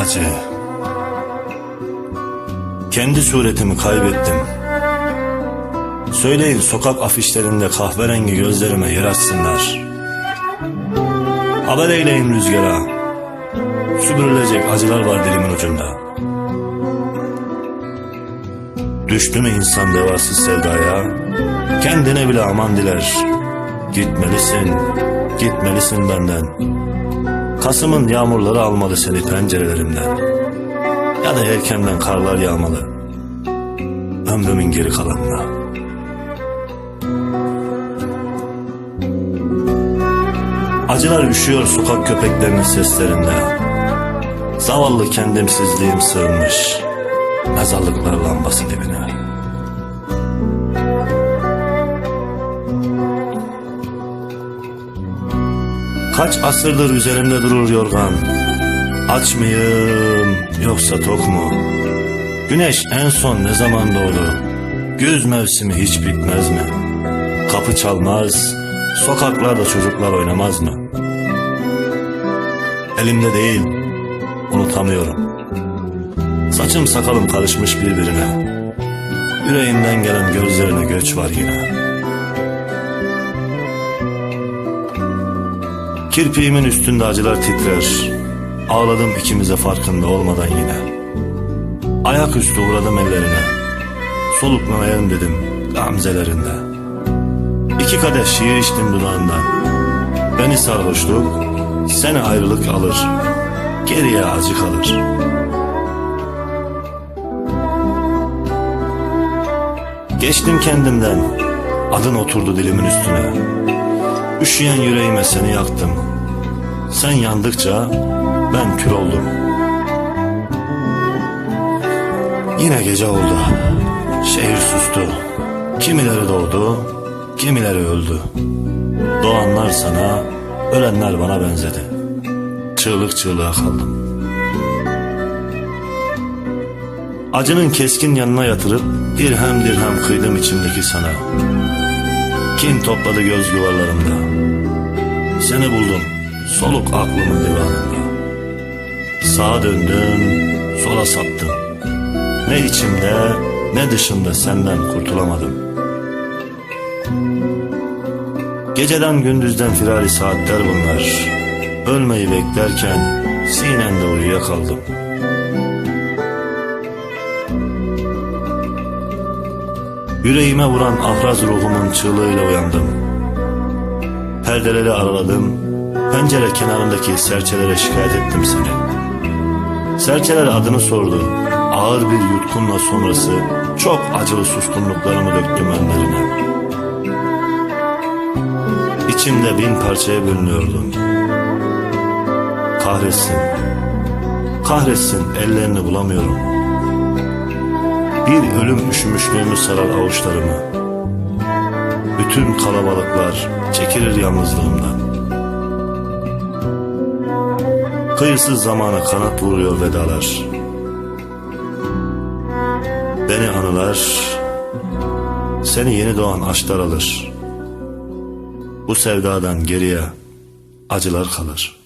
Acı. Kendi suretimi kaybettim. Söyleyin sokak afişlerinde kahverengi gözlerime yer açsınlar. Haber eyleyin rüzgara. Süpürülecek acılar var dilimin ucunda. Düştü mü insan devasız sevdaya? Kendine bile aman diler. Gitmelisin, gitmelisin benden. Kasım'ın yağmurları almalı seni pencerelerimden. Ya da erkenden karlar yağmalı. Ömrümün geri kalanına. Acılar üşüyor sokak köpeklerinin seslerinde. Zavallı kendimsizliğim sığınmış. Mezarlıklar lambası dibine. Kaç asırdır üzerimde durur yorgan. Aç mıyım yoksa tok mu? Güneş en son ne zaman doğdu? Güz mevsimi hiç bitmez mi? Kapı çalmaz, sokaklarda çocuklar oynamaz mı? Elimde değil, unutamıyorum. Saçım sakalım karışmış birbirine. Yüreğimden gelen gözlerine göç var yine. Kirpiğimin üstünde acılar titrer. Ağladım ikimize farkında olmadan yine. Ayaküstü uğradım ellerine. Soluklanayım dedim gamzelerinde. İki kadeh şiir içtim dudağından. Beni sarhoşluk, seni ayrılık alır. Geriye acı kalır. Geçtim kendimden. Adın oturdu dilimin üstüne. Üşüyen yüreğime seni yaktım. Sen yandıkça ben kül oldum. Yine gece oldu. Şehir sustu. Kimileri doğdu, kimileri öldü. Doğanlar sana, ölenler bana benzedi. Çığlık çığlığa kaldım. Acının keskin yanına yatırıp dirhem dirhem kıydım içimdeki sana. Kin topladı göz yuvarlarımda. Seni buldum soluk aklımın divanında. Sağa döndüm, sola saptım. Ne içimde ne dışımda senden kurtulamadım. Geceden gündüzden firari saatler bunlar. Ölmeyi beklerken sinemde uyuyakaldım. Yüreğime vuran ahraz ruhumun çığlığıyla uyandım. Perdeleri araladım, pencere kenarındaki serçelere şikayet ettim seni. Serçeler adını sordu, ağır bir yutkunla sonrası çok acılı suskunluklarımı döktüm önlerine. İçimde bin parçaya bölünüyordum. Kahretsin, kahretsin ellerini bulamıyorum. Bir ölüm üşümüşlüğümü sarar avuçlarımı. Bütün kalabalıklar çekilir yalnızlığımdan. Kıyısız zamana kanat vuruyor vedalar. Beni anılar, seni yeni doğan aşklar alır. Bu sevdadan geriye acılar kalır.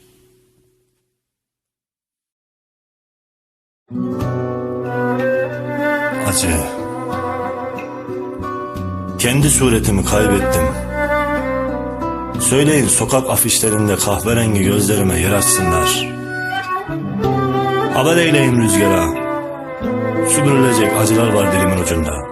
Acı. Kendi suretimi kaybettim. Söyleyin sokak afişlerinde kahverengi gözlerime yer açsınlar. Haber eyleyin rüzgara. Süpürülecek acılar var dilimin ucunda.